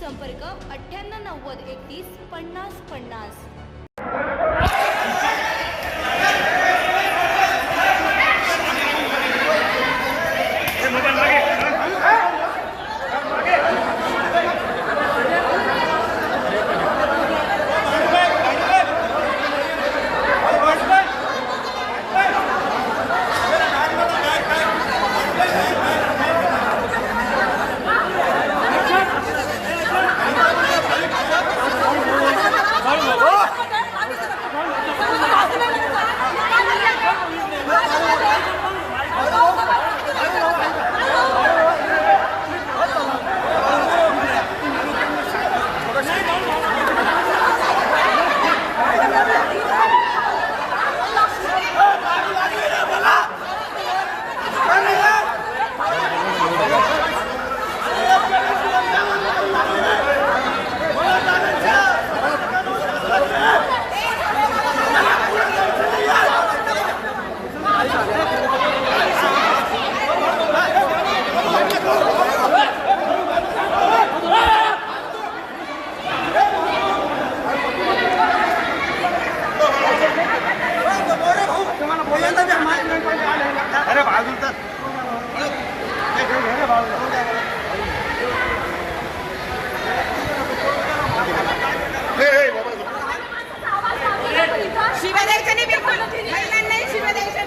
संपर्क अठ्ठ्याण्णव नव्वद एकतीस पन्नास पन्नास. अरे बाजून तर. शिव्या द्यायच्या नाही बिलकुल महिलांनाही शिव्या द्यायच्या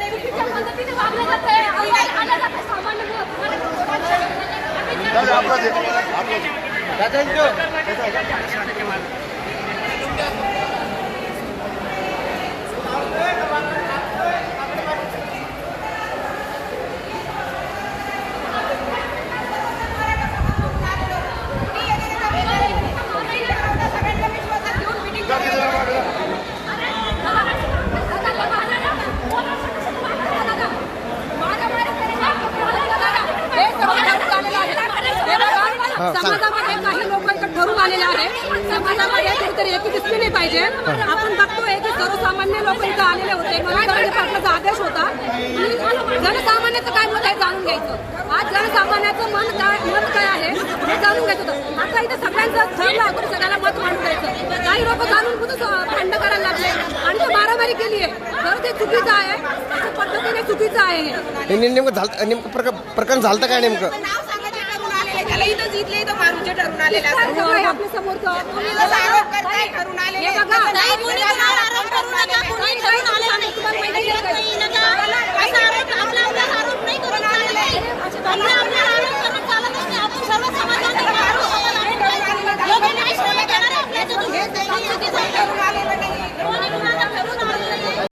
समाजामध्ये काही लोक ठरून आलेले आहे समाजामध्ये कुठेतरी एकी दिसली नाही पाहिजे. आपण बघतोय की सर्वसामान्य लोक इथं आलेले होते. मनोकरणी पाटलाचा आदेश होता. जनसामान्याचं काय मत आहे जाणून घ्यायचं. आज जनसामान्याचं मन काय मत काय आहे हे जाणून घ्यायचं होतं. आता इथं सगळ्यांचं ठरलं आपण सगळ्यांना मत मांडून द्यायचं काही लोक जाणून कुठं भांड करायला लागले. आणि ते मारामारी केली आहे. तर ते चुकीचं आहे. पद्धतीने चुकीचं आहे नेमकं झालं नेमकं प्रकरण झालं काय नेमकं नाव सांगायचे ठरून आलेले त्याला इथंच इथले इथं मारूचे ठरून आलेले काय असतात. आपल्या